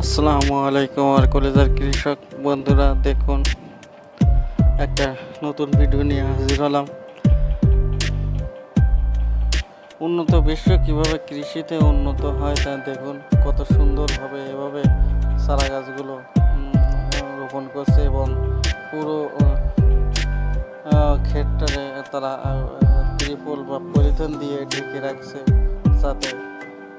আসসালামু আলাইকুম আর কলেজার কৃষক বন্ধুরা, দেখুন, একটা নতুন ভিডিও নিয়ে হাজির হলাম। উন্নত বিশ্ব কীভাবে কৃষিতে উন্নত হয় তা দেখুন, কত সুন্দরভাবে এভাবে চারা গাছগুলো রোপণ করছে এবং পুরো ক্ষেতটারে তারা ত্রিপল বা পলিথিন দিয়ে ঢেকে রাখছে, যাতে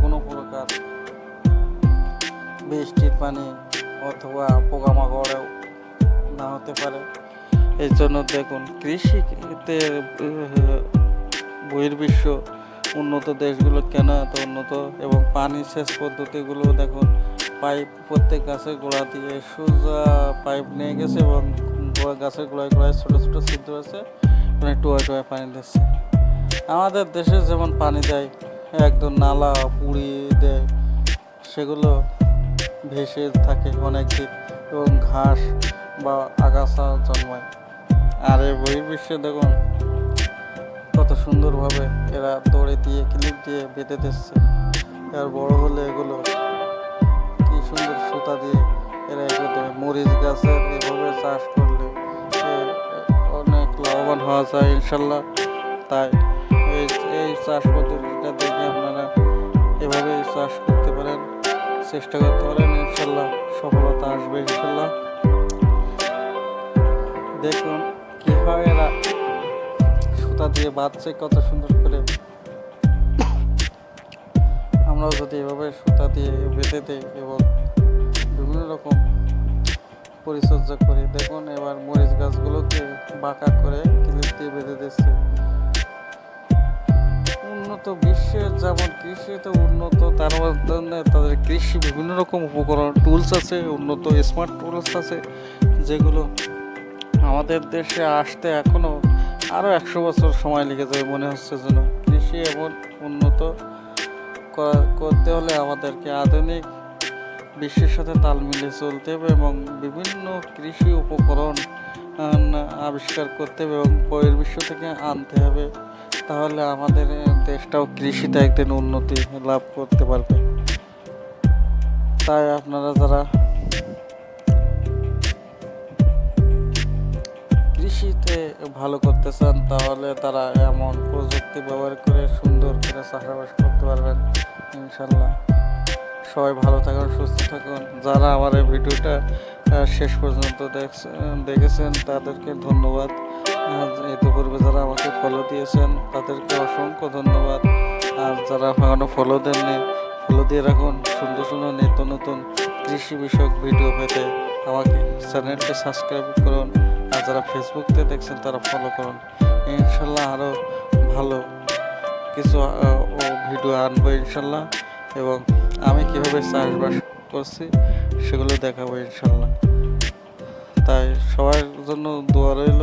কোনো প্রকার বৃষ্টির পানি অথবা পোকামাকড়েও না হতে পারে। এই জন্য দেখুন কৃষিতে বহির্বিশ্ব উন্নত দেশগুলো কেন এত উন্নত? এবং পানি সেচ পদ্ধতিগুলো দেখুন, পাইপ প্রত্যেক গাছের গোড়া দিয়ে সোজা পাইপ নিয়ে গেছে এবং গাছের গোড়ায় গোড়ায় ছোটো ছোটো ছিদ্র আছে মানে টুয়া টুয়া পানি দিচ্ছে। আমাদের দেশে যেমন পানি দেয়, একদম নালা পুড়ি দেয়, সেগুলো ভেসে থাকে অনেক দিন এবং ঘাস বা আগাছা জন্মায়। আর এই বহির্বিশ্বে দেখুন, কত সুন্দরভাবে এরা দড়ি দিয়ে, ক্লিপ দিয়ে বেঁধে দিচ্ছে। আর বড় হলে এগুলো কি সুন্দর সুতা দিয়ে এরা এগুলো মরিচ গাছের এভাবে চাষ করলে অনেক লাভবান হওয়া যায় ইনশাল্লাহ। তাই এই চাষ পদ্ধতিটা দেখে আপনারা এভাবে চাষ করতে পারেন চেষ্টা করতে পারেন, ইনশাল্লাহ সফলতা আসবে, ইনশাল্লাহ। দেখুন কীভাবে এরা সুতা দিয়ে বাঁধছে, কত সুন্দর করে। আমরাও যদি এভাবে সুতা দিয়ে বেঁধে দিই এবং বিভিন্ন রকম পরিচর্যা করি, দেখুন এবার মরিচ গাছগুলোকে বাঁকা করে ক্লিপ দিয়ে বেঁধে দিচ্ছে। উন্নত বিশ্বের যেমন কৃষিতে উন্নত, তার মধ্যে তাদের কৃষি বিভিন্ন রকম উপকরণ টুলস আছে, উন্নত স্মার্ট টুলস আছে, যেগুলো আমাদের দেশে আসতে এখনও আরও একশো বছর সময় লেগে যাবে মনে হচ্ছে যেন। কৃষি এমন উন্নত করতে হলে আমাদেরকে আধুনিক বিশ্বের সাথে তাল মিলিয়ে চলতে হবে এবং বিভিন্ন কৃষি উপকরণ আবিষ্কার করতে হবে এবং বহির্বিশ্ব থেকে আনতে হবে। তাহলে আমাদের দেশটাও কৃষিতে একদিন উন্নতি লাভ করতে পারবে। তাই আপনারা যারা কৃষিতে ভালো করতে চান, তাহলে তারা এমন প্রযুক্তি ব্যবহার করে সুন্দর করে চাষাবাস করতে পারবেন, ইনশাল্লাহ। সবাই ভালো থাকুন, সুস্থ থাকুন। যারা আমার এই ভিডিওটা শেষ পর্যন্ত দেখছ- দেখেছেন, তাদেরকে ধন্যবাদ। ইতিপূর্বে যারা আমাকে ফলো দিয়েছেন। তাদেরকে অসংখ্য ধন্যবাদ। আর যারা এখনও ফলো দেননি ফলো দিয়ে রাখুন। সুন্দর সুন্দর নিত্য নতুন কৃষি বিষয়ক ভিডিও পেতে আমাকে চ্যানেলটি সাবস্ক্রাইব করুন। আর যারা ফেসবুকতে দেখছেন, তারা ফলো করুন। ইনশাল্লাহ আরও ভালো কিছু ভিডিও আনব ইনশাল্লাহ। এবং আমি কীভাবে চাষবাস করছি, সেগুলো দেখাবো ইনশাল্লাহ। তাই সবার জন্য দোয়া রইল।